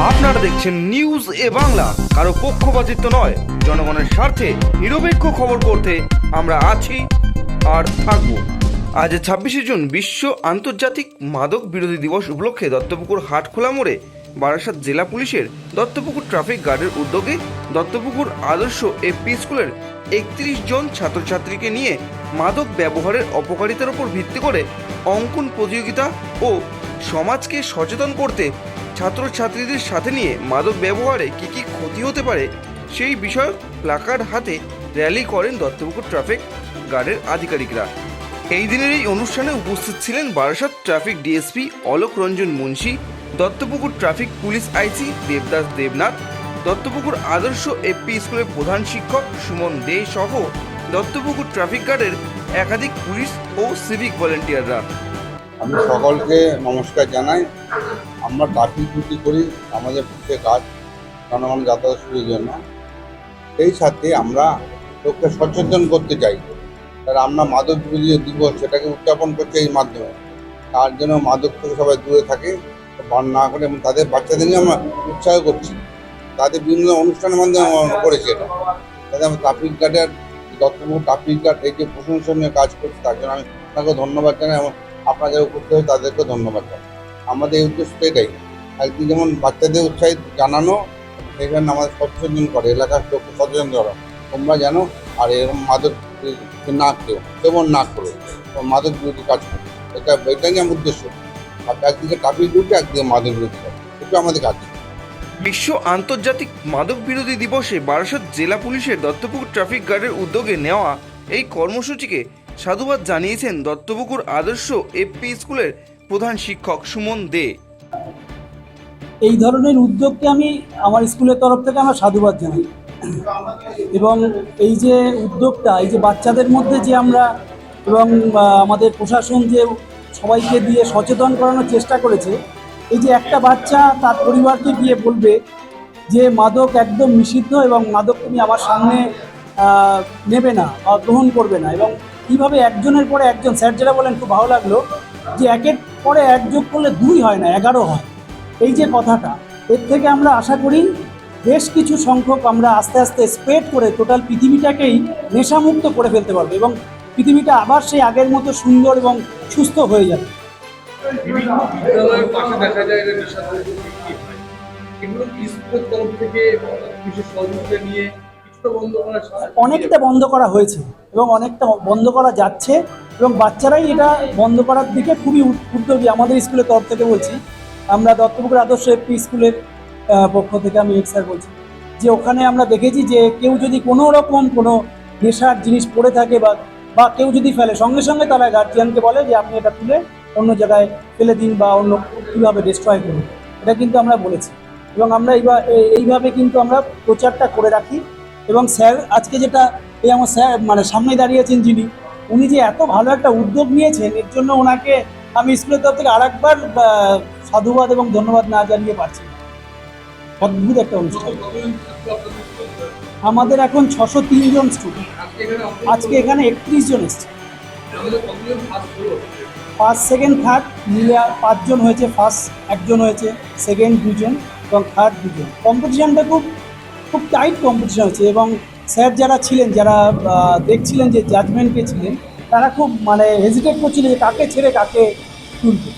দেখছেন নিউজ এ বাংলা। কারও পক্ষপাতিত্ব নয়, জনগণের স্বার্থে নিরপেক্ষ খবর করতে আমরা আছি আর থাকব। আজ ছাব্বিশে জুন, বিশ্ব আন্তর্জাতিক মাদক বিরোধী দিবস উপলক্ষে দত্তপুকুর হাটখোলা মোড়ে বারাসাত জেলা পুলিশের দত্তপুকুর ট্রাফিক গার্ডের উদ্যোগে দত্তপুকুর আদর্শ এপি স্কুলের একত্রিশ জন ছাত্রছাত্রীকে নিয়ে মাদক ব্যবহারের অপকারিতার উপর ভিত্তি করে অঙ্কন প্রতিযোগিতা ও সমাজকে সচেতন করতে ছাত্রছাত্রীদের সাথে নিয়ে মাদক ব্যবহারে কী কী ক্ষতি হতে পারে, সেই বিষয়ক প্লাকার্ড হাতে র্যালি করেন দত্তপুকুর ট্রাফিক গার্ডের আধিকারিকরা। এই দিনের এই অনুষ্ঠানে উপস্থিত ছিলেন Barasat traffic DSP Alok Ranjan Munshi, Duttapukur traffic police IC Debdas Debnath, Duttapukur Adarsha AP স্কুলের প্রধান শিক্ষক সুমন দে সহ দত্তপুকুর ট্রাফিক গার্ডের একাধিক পুলিশ ও সিভিক ভলেন্টিয়াররা। আমি সকলকে নমস্কার জানাই। আমরা ট্রাফিক ডিউটি করি, আমাদের পুলিশে কাজ জনগণ যাতায়াত সুবিধার জন্য। সেই সাথে আমরা লোককে সচেতন করতে চাই। তার আমরা মাদক বিরোধী দিবস, সেটাকে উদযাপন করছি এই মাধ্যমে। তার জন্য মাদক থেকে সবাই দূরে থাকে পান না করে, এবং তাদের বাচ্চাদের নিয়ে আমরা উৎসাহ করছি। তাদের বিভিন্ন অনুষ্ঠানের মাধ্যমে আমরা করেছি এটা। তাতে আমি ট্রাফিক গার্ডের দত্তপুর ট্রাফিক গার্ড এই যে প্রশংসনীয় কাজ করছে, তার জন্য আমি আপনাকে ধন্যবাদ জানাই। এবং আপনারা যারা উপস্থিত তাদেরকে ধন্যবাদ জানাই। আমাদের এই উদ্দেশ্য এটাই। একদিন যেমন বাচ্চাদের উৎসাহিত জানানো সেখানে আমাদের সচেতন করে, এলাকার লোককে সচেতন করা। তোমরা জানো আর এরকম মাদক না কেউ সেবন না করো মাদক বিরোধী কাজ করো। এটা, এটাই আমার উদ্দেশ্য। আর একদিকে ট্রাফিক ডিউটি একদিকে মাদক বিরোধী কাজ। এটা আমাদের কাজ। বিশ্ব আন্তর্জাতিক মাদক বিরোধী দিবসে বারাসত জেলা পুলিশের দত্তপুকুর ট্রাফিক গার্ডের উদ্যোগে নেওয়া এই কর্মসূচিকে সাধুবাদ জানিয়েছেন দত্তপুকুর আদর্শ এপি স্কুলের প্রধান শিক্ষক সুমন দে। এই ধরনের উদ্যোগকে আমি আমার স্কুলের তরফ থেকে আমার সাধুবাদ জানাই। এবং এই যে উদ্যোগটা, এই যে বাচ্চাদের মধ্যে যে আমরা এবং আমাদের প্রশাসন যে সবাইকে দিয়ে সচেতন করানোর চেষ্টা করেছে, এই যে একটা বাচ্চা তার পরিবারকে গিয়ে বলবে যে, মাদক একদম নিষিদ্ধ এবং মাদক তুমি আমার সামনে নেবে না বা গ্রহণ করবে না। এবং কীভাবে একজনের পরে একজন? স্যার যেটা বলেন, খুব ভালো লাগল যে একের পরে এক যোগ করলে দুই হয় না, এগারো হয়। এই যে কথাটা, এর থেকে আমরা আশা করি বেশ কিছু সংখ্যক আমরা আস্তে আস্তে স্প্রেড করে টোটাল পৃথিবীটাকেই নেশামুক্ত করে ফেলতে পারব এবং পৃথিবীটা আবার সেই আগের মতো সুন্দর এবং সুস্থ হয়ে যাবে। নিয়ে অনেকটা বন্ধ করা হয়েছে এবং অনেকটা বন্ধ করা যাচ্ছে এবং বাচ্চারাই এটা বন্ধ করার দিকে খুবই উদ- উদ্যোগী। আমাদের স্কুলের তরফ থেকে বলছি। আমরা দত্তপুকুর আদর্শ এপি স্কুলের পক্ষ থেকে আমি এক্স স্যার বলছি যে ওখানে আমরা দেখেছি যে কেউ যদি কোনো রকম কোনো নেশার জিনিস পড়ে থাকে বা বা কেউ যদি ফেলে, সঙ্গে সঙ্গে তারা গার্জিয়ানকে বলে যে আপনি এটা তুলে অন্য জায়গায় ফেলে দিন বা অন্য কীভাবে ডিস্ট্রয় করুন। এটা কিন্তু আমরা বলেছি। এবং আমরা এইবা- এই- এইভাবে কিন্তু আমরা প্রচারটা করে রাখি। এবং স্যার, আজকে যেটা এই আমার স্যার মানে সামনে দাঁড়িয়েছেন যিনি, উনি যে এত ভালো একটা উদ্যোগ নিয়েছেন, এর জন্য ওনাকে আমি স্কুলের তরফ থেকে আরেকবার সাধুবাদ এবং ধন্যবাদ না জানিয়ে পারছি অদ্ভুত একটা অনুষ্ঠান? আমাদের এখন ছশো জন স্টুডেন্ট আজকে এখানে একত্রিশ জন এসছে। ফার্স্ট সেকেন্ড থার্ড মিলে পাঁচজন হয়েছে। ফার্স্ট একজন হয়েছে। সেকেন্ড দুজন এবং থার্ড দুজন। কম্পিটিশানটা খুব খুব টাইট কম্পিটিশন হচ্ছে এবং স্যার যারা ছিলেন, যারা দেখছিলেন যে জাজমেন্টকে ছিলেন তারা খুব মানে হেজিটেট করছিলেন যে কাকে ছেড়ে কাকে তুলবে।